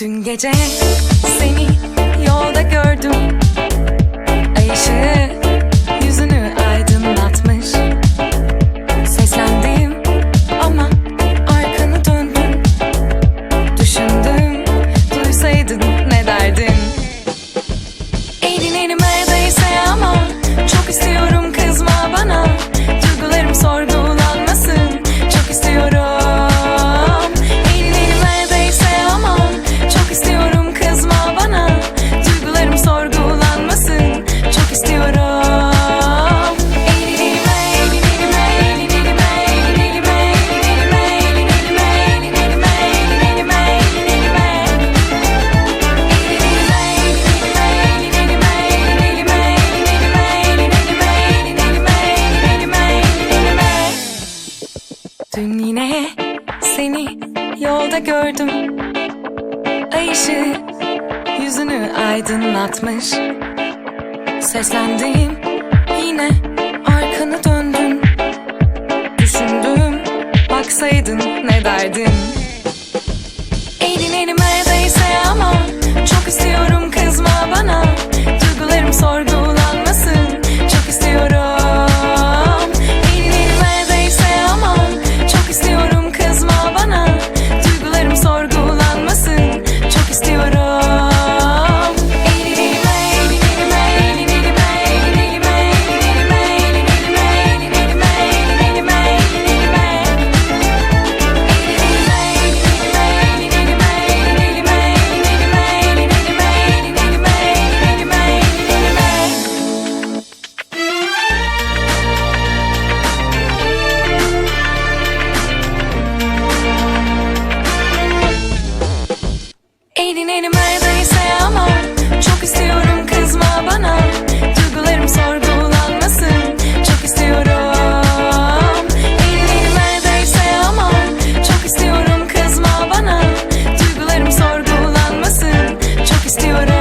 Dün gece seni yolda gördüm. Ay ışığı yüzünü aydınlatmış. Seslendim ama arkanı döndün Düşündüm duysaydın ne derdin? Elin elime değse ama Çok istiyorum kızma bana Dün yine seni yolda gördüm. Ay ışığı yüzünü aydınlatmış. Seslendim yine arkanı döndün. Düşündüm baksaydın ne derdin? Elin elime değse ama Çok istiyorum Elin elim neredeyse ama Çok istiyorum kızma bana. Duygularım sorgulanmasın Çok istiyorum. Elin elim Çok istiyorum kızma bana. Duygularım sorgulanmasın Çok istiyorum.